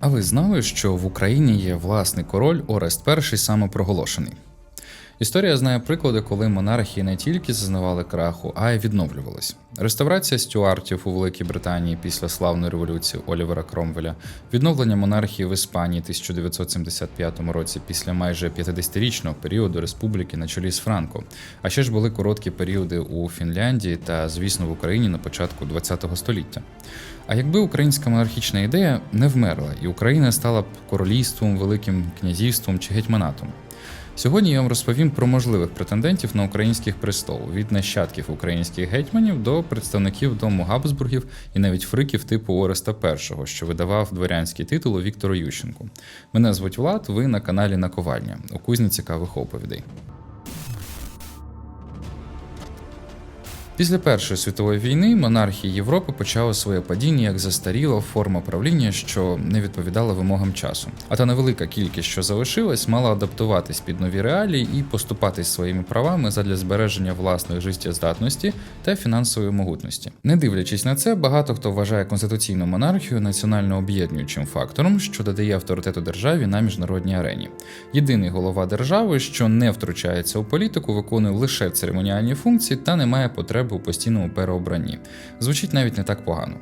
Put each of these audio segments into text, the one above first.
А ви знали, що в Україні є власний король Орест І самопроголошений? Історія знає приклади, коли монархії не тільки зазнавали краху, а й відновлювались. Реставрація стюартів у Великій Британії після славної революції Олівера Кромвеля, відновлення монархії в Іспанії 1975 році після майже 50-річного періоду республіки на чолі з Франко. А ще ж були короткі періоди у Фінляндії та, звісно, в Україні на початку ХХ століття. А якби українська монархічна ідея не вмерла, і Україна стала б королівством, великим князівством чи гетьманатом. Сьогодні я вам розповім про можливих претендентів на українських престол від нащадків українських гетьманів до представників дому Габсбургів і навіть фриків типу Ореста І, що видавав дворянський титул Віктору Ющенку. Мене звуть Влад, ви на каналі Наковальня. У кузні цікавих оповідей. Після Першої світової війни монархії Європи почали своє падіння як застаріла форма правління, що не відповідала вимогам часу. А та невелика кількість, що залишилась, мала адаптуватись під нові реалії і поступатись своїми правами задля збереження власної життєздатності та фінансової могутності. Не дивлячись на це, багато хто вважає конституційну монархію національно об'єднуючим фактором, що додає авторитету державі на міжнародній арені. Єдиний голова держави, що не втручається у політику, виконує лише церемоніальні функції та не має потреби у постійному переобранні. Звучить навіть не так погано.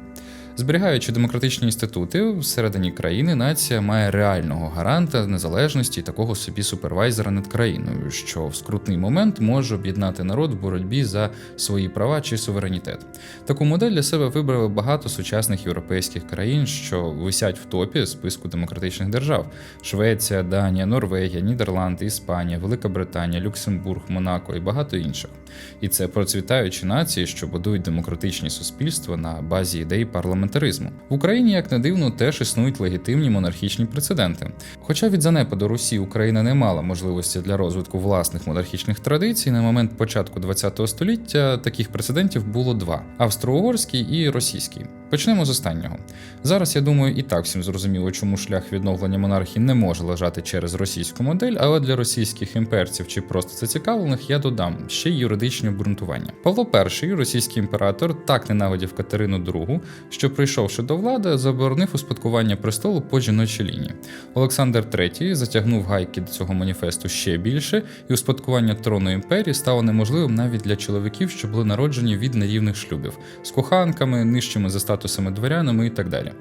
Зберігаючи демократичні інститути, всередині країни нація має реального гаранта незалежності і такого собі супервайзера над країною, що в скрутний момент може об'єднати народ в боротьбі за свої права чи суверенітет. Таку модель для себе вибрали багато сучасних європейських країн, що висять в топі списку демократичних держав: Швеція, Данія, Норвегія, Нідерланди, Іспанія, Велика Британія, Люксембург, Монако і багато інших. І це процвітаючі нації, що будують демократичні суспільства на базі ідей парламентаризму парламентаризму. В Україні, як не дивно, теж існують легітимні монархічні прецеденти. Хоча від занепаду Русі Україна не мала можливості для розвитку власних монархічних традицій, на момент початку ХХ століття таких прецедентів було два: австро-угорський і російський. Почнемо з останнього. Зараз я думаю, і так всім зрозуміло, чому шлях відновлення монархії не може лежати через російську модель, але для російських імперців чи просто зацікавлених я додам ще й юридичні обґрунтування. Павло І, російський імператор, так ненавидів Катерину II, що, прийшовши до влади, заборонив успадкування престолу по жіночій лінії. Олександр III затягнув гайки до цього маніфесту ще більше, і успадкування трону імперії стало неможливим навіть для чоловіків, що були народжені від нерівних шлюбів з коханками, нижчими за статусами дворянами і так далі.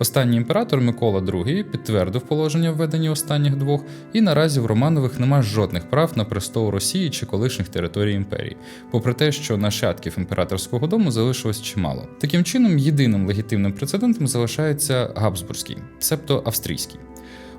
Останній імператор Микола II підтвердив положення введені останніх двох, і наразі в Романових нема жодних прав на престол Росії чи колишніх територій імперії, попри те, що нащадків імператорського дому залишилось чимало. Таким чином, єдиним легітимним прецедентом залишається Габсбурзький, цебто австрійський.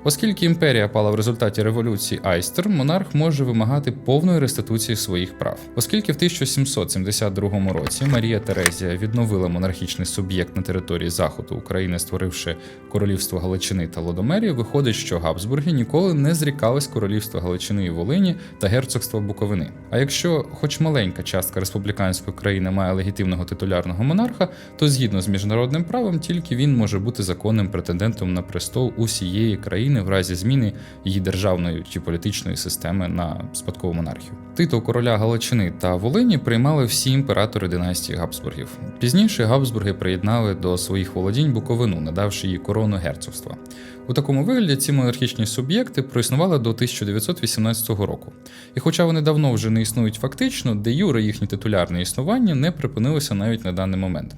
Оскільки імперія пала в результаті революції Айстер, монарх може вимагати повної реституції своїх прав. Оскільки в 1772 році Марія Терезія відновила монархічний суб'єкт на території заходу України, створивши королівство Галичини та Лодомерії, виходить, що Габсбурги ніколи не зрікались королівства Галичини і Волині та герцогства Буковини. А якщо, хоч маленька частка республіканської країни має легітимного титулярного монарха, то згідно з міжнародним правом тільки він може бути законним претендентом на престол усієї країни. України в разі зміни її державної чи політичної системи на спадкову монархію. Титул короля Галичини та Волині приймали всі імператори династії Габсбургів. Пізніше Габсбурги приєднали до своїх володінь Буковину, надавши їй корону герцогства. У такому вигляді ці монархічні суб'єкти проіснували до 1918 року. І хоча вони давно вже не існують фактично, де юре їхнє титулярне існування не припинилося навіть на даний момент.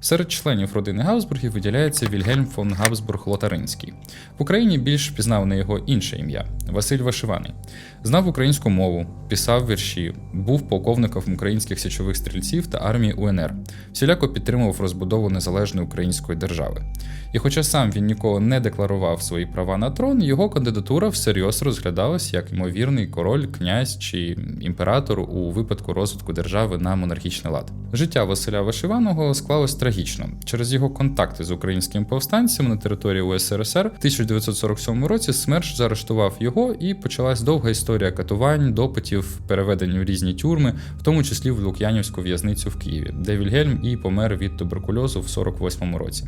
Серед членів родини Габсбургів виділяється Вільгельм фон Габсбург Лотаринський. В Україні більш впізнаване його інше ім'я Василь Вишиваний. Знав українську мову, писав вірші, був полковником українських січових стрільців та армії УНР, всіляко підтримував розбудову незалежної української держави. І хоча сам він ніколи не декларував свої права на трон, його кандидатура всерйоз розглядалась як ймовірний король, князь чи імператор у випадку розвитку держави на монархічний лад. Життя Василя Вишиваного склалось трагічно через його контакти з українськими повстанцями на території УСРСР. В 1947 році СМЕРШ заарештував його і почалась довга історія катувань, допитів, переведень у різні тюрми, в тому числі в Лук'янівську в'язницю в Києві, де Вільгельм і помер від туберкульозу в 48-му році.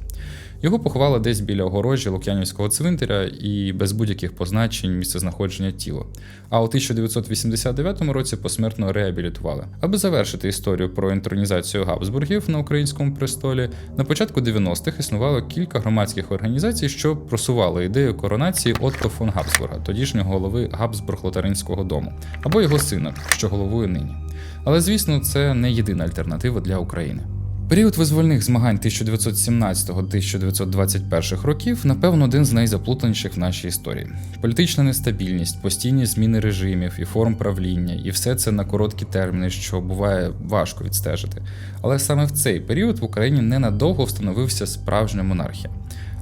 Його поховали десь біля огорожі Лук'янівського цвинтаря і без будь-яких позначень місцезнаходження тіла. А у 1989 році посмертно реабілітували. Аби завершити історію про інтронізацію Габсбургів на українському престолі, на початку 90-х існувало кілька громадських організацій, що просували ідею коронації Отто фон Габсбурга, тодішнього голови Габсбург-Лотаринського дому, або його сина, що головує нині. Але звісно, це не єдина альтернатива для України. Період визвольних змагань 1917-1921 років, напевно, один з найзаплутаніших в нашій історії. Політична нестабільність, постійні зміни режимів і форм правління, і все це на короткі терміни, що буває важко відстежити. Але саме в цей період в Україні ненадовго встановився справжня монархія.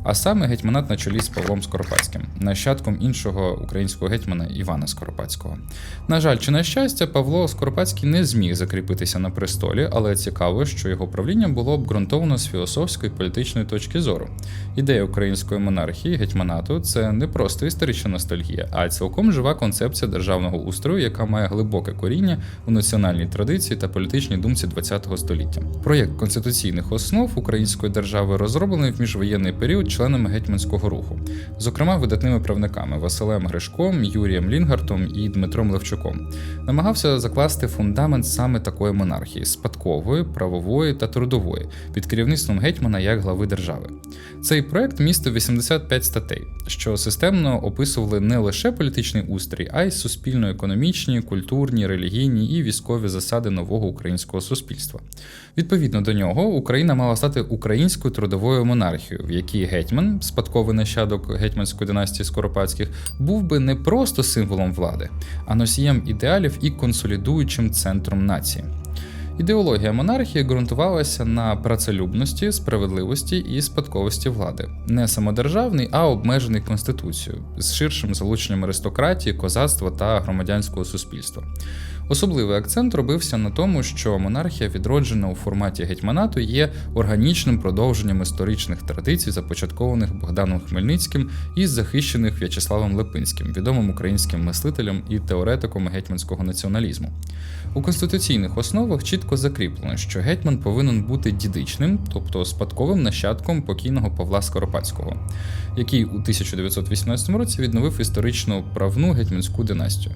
А саме гетьманат на чолі з Павлом Скоропадським, нащадком іншого українського гетьмана Івана Скоропадського. На жаль, чи на щастя, Павло Скоропадський не зміг закріпитися на престолі, але цікаво, що його правління було обґрунтовано з філософської політичної точки зору. Ідея української монархії гетьманату це не просто історична ностальгія, а цілком жива концепція державного устрою, яка має глибоке коріння у національній традиції та політичній думці ХХ століття. Проєкт конституційних основ української держави розроблений в міжвоєнний період членами гетьманського руху, зокрема видатними правниками Василем Гришком, Юрієм Лінгартом і Дмитром Левчуком, намагався закласти фундамент саме такої монархії спадкової, правової та трудової під керівництвом гетьмана як глави держави. Цей проект містив 85 статей, що системно описували не лише політичний устрій, а й суспільно-економічні, культурні, релігійні і військові засади нового українського суспільства. Відповідно до нього, Україна мала стати українською трудовою монархією, в якій гетьман, спадковий нащадок гетьманської династії Скоропадських, був би не просто символом влади, а носієм ідеалів і консолідуючим центром нації. Ідеологія монархії ґрунтувалася на працелюбності, справедливості і спадковості влади, не самодержавний, а обмежений конституцією з ширшим залученням аристократії, козацтва та громадянського суспільства. Особливий акцент робився на тому, що монархія, відроджена у форматі гетьманату, є органічним продовженням історичних традицій, започаткованих Богданом Хмельницьким і захищених В'ячеславом Липинським, відомим українським мислителем і теоретиком гетьманського націоналізму. У конституційних основах чітко закріплено, що гетьман повинен бути дідичним, тобто спадковим нащадком покійного Павла Скоропадського, який у 1918 році відновив історичну правну гетьманську династію.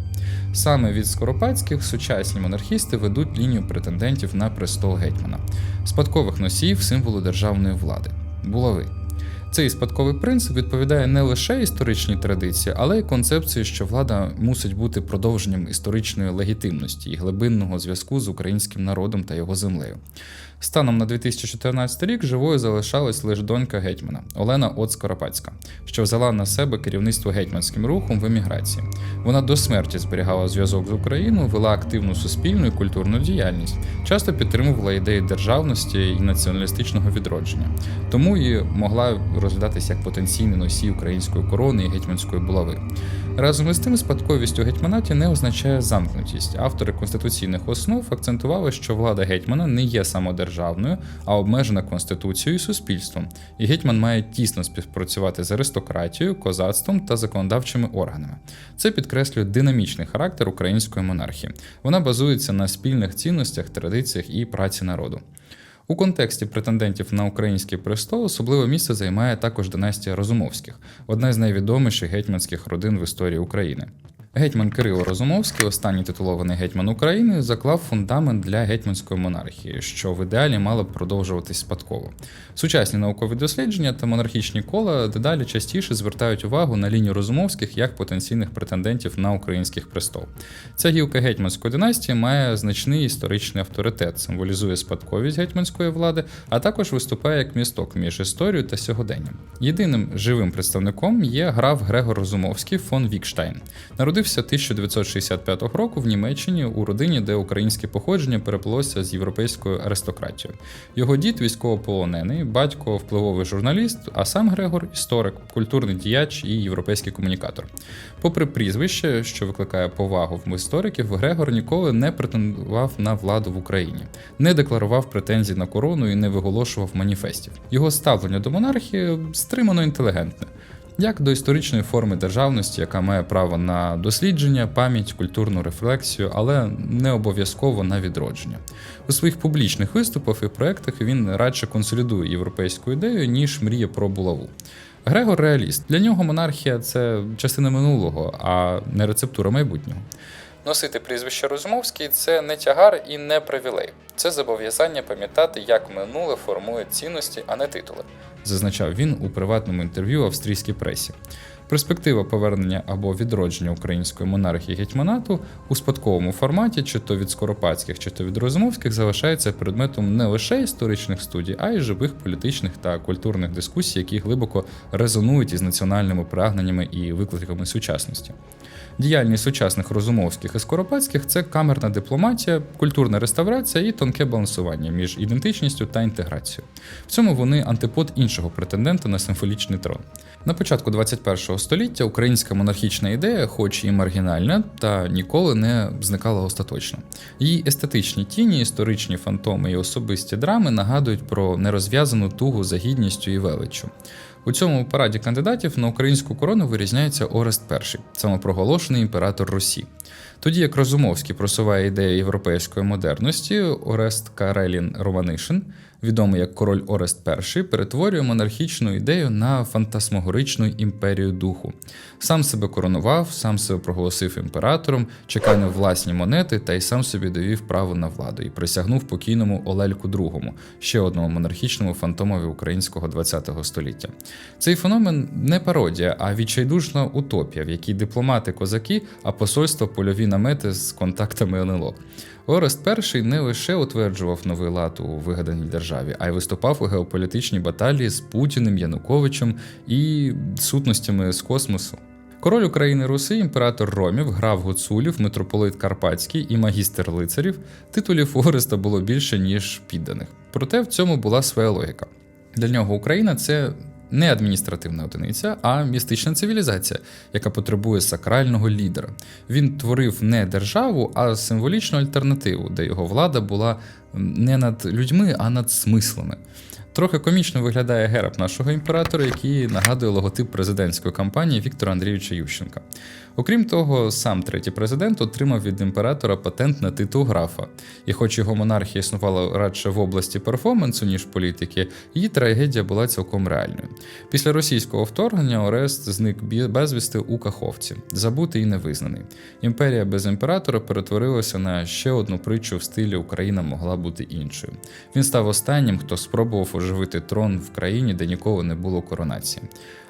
Саме від Скоропадських сучасні монархісти ведуть лінію претендентів на престол гетьмана, спадкових носіїв символу державної влади булави. Цей спадковий принцип відповідає не лише історичній традиції, але й концепції, що влада мусить бути продовженням історичної легітимності і глибинного зв'язку з українським народом та його землею. Станом на 2014 рік живою залишалась лише донька гетьмана Олена От Скоропадська, що взяла на себе керівництво гетьманським рухом в еміграції. Вона до смерті зберігала зв'язок з Україною, вела активну суспільну і культурну діяльність, часто підтримувала ідеї державності і націоналістичного відродження, тому і могла розглядатися як потенційний носій української корони і гетьманської булави. Разом із тим, спадковість у гетьманаті не означає замкнутість. Автори конституційних основ акцентували, що влада гетьмана не є самодержавною, а обмежена конституцією і суспільством, і гетьман має тісно співпрацювати з аристократією, козацтвом та законодавчими органами. Це підкреслює динамічний характер української монархії. Вона базується на спільних цінностях, традиціях і праці народу. У контексті претендентів на український престол особливе місце займає також династія Розумовських, одна з найвідоміших гетьманських родин в історії України. Гетьман Кирило Розумовський, останній титулований гетьман України, заклав фундамент для гетьманської монархії, що в ідеалі мало б продовжуватись спадково. Сучасні наукові дослідження та монархічні кола дедалі частіше звертають увагу на лінію Розумовських як потенційних претендентів на український престол. Ця гілка гетьманської династії має значний історичний авторитет, символізує спадковість гетьманської влади, а також виступає як місток між історією та сьогоденням. Єдиним живим представником є граф Грегор Розумовський фон Вікштайн. Народився 1965 року в Німеччині у родині, де українське походження переплилося з європейською аристократією. Його дід військовополонений, батько впливовий журналіст, а сам Грегор історик, культурний діяч і європейський комунікатор. Попри прізвище, що викликає повагу в істориків, Грегор ніколи не претендував на владу в Україні, не декларував претензій на корону і не виголошував маніфестів. Його ставлення до монархії стримано інтелігентне. Як до історичної форми державності, яка має право на дослідження, пам'ять, культурну рефлексію, але не обов'язково на відродження. У своїх публічних виступах і проектах він радше консолідує європейську ідею, ніж мріє про булаву. Грегор реаліст. Для нього монархія це частина минулого, а не рецептура майбутнього. Носити прізвище Розумовський це не тягар і не привілей. Це зобов'язання пам'ятати, як минуле формує цінності, а не титули, зазначав він у приватному інтерв'ю австрійській пресі. Перспектива повернення або відродження української монархії гетьманату у спадковому форматі, чи то від скоропадських, чи то від розумовських, залишається предметом не лише історичних студій, а й живих політичних та культурних дискусій, які глибоко резонують із національними прагненнями і викликами сучасності. Діяльність сучасних розумовських і скоропадських це камерна дипломатія, культурна реставрація і тонке балансування між ідентичністю та інтеграцією. В цьому вони антипод іншого претендента на симфолічний трон. На початку 21 століття українська монархічна ідея, хоч і маргінальна, та ніколи не зникала остаточно. Її естетичні тіні, історичні фантоми і особисті драми нагадують про нерозв'язану тугу за гідністю і величчю. У цьому параді кандидатів на українську корону вирізняється Орест І, самопроголошений імператор Русі. Тоді як Розумовський просуває ідею європейської модерності, Орест Карелін Романишин, відомий як король Орест І, перетворює монархічну ідею на фантасмогоричну імперію духу. Сам себе коронував, сам себе проголосив імператором, чекав власні монети та й сам собі довів право на владу і присягнув покійному Олельку II, ще одному монархічному фантомові українського ХХ століття. Цей феномен не пародія, а відчайдушна утопія, в якій дипломати козаки, а посольство польові намети з контактами НЛО. Орест І не лише утверджував новий лад у вигаданій державі, а й виступав у геополітичній баталії з Путіним, Януковичем і сутностями з космосу. Король України Руси, імператор Ромів, грав Гуцулів, митрополит Карпатський і магістр лицарів. Титулів Ореста було більше, ніж підданих. Проте в цьому була своя логіка. Для нього Україна це не адміністративна одиниця, а містична цивілізація, яка потребує сакрального лідера. Він творив не державу, а символічну альтернативу, де його влада була не над людьми, а над смислами. Трохи комічно виглядає герб нашого імператора, який нагадує логотип президентської кампанії Віктора Андрійовича Ющенка. Окрім того, сам третій президент отримав від імператора патент на титул графа. І хоч його монархія існувала радше в області перформансу, ніж політики, її трагедія була цілком реальною. Після російського вторгнення Орест зник безвісти у Каховці, забутий і невизнаний. Імперія без імператора перетворилася на ще одну притчу в стилі Україна могла бути іншою. Він став останнім, хто спробував оживити трон в країні, де ніколи не було коронації.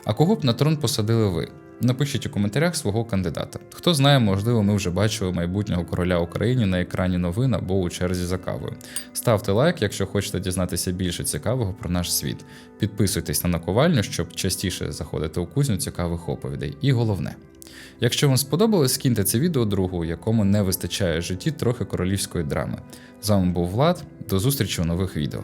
А кого б на трон посадили ви? Напишіть у коментарях свого кандидата. Хто знає, можливо, ми вже бачили майбутнього короля України на екрані новин або у черзі за кавою. Ставте лайк, якщо хочете дізнатися більше цікавого про наш світ. Підписуйтесь на наковальню, щоб частіше заходити у кузню цікавих оповідей. І головне. Якщо вам сподобалось, скиньте це відео другу, якому не вистачає житті трохи королівської драми. З вами був Влад, до зустрічі у нових відео.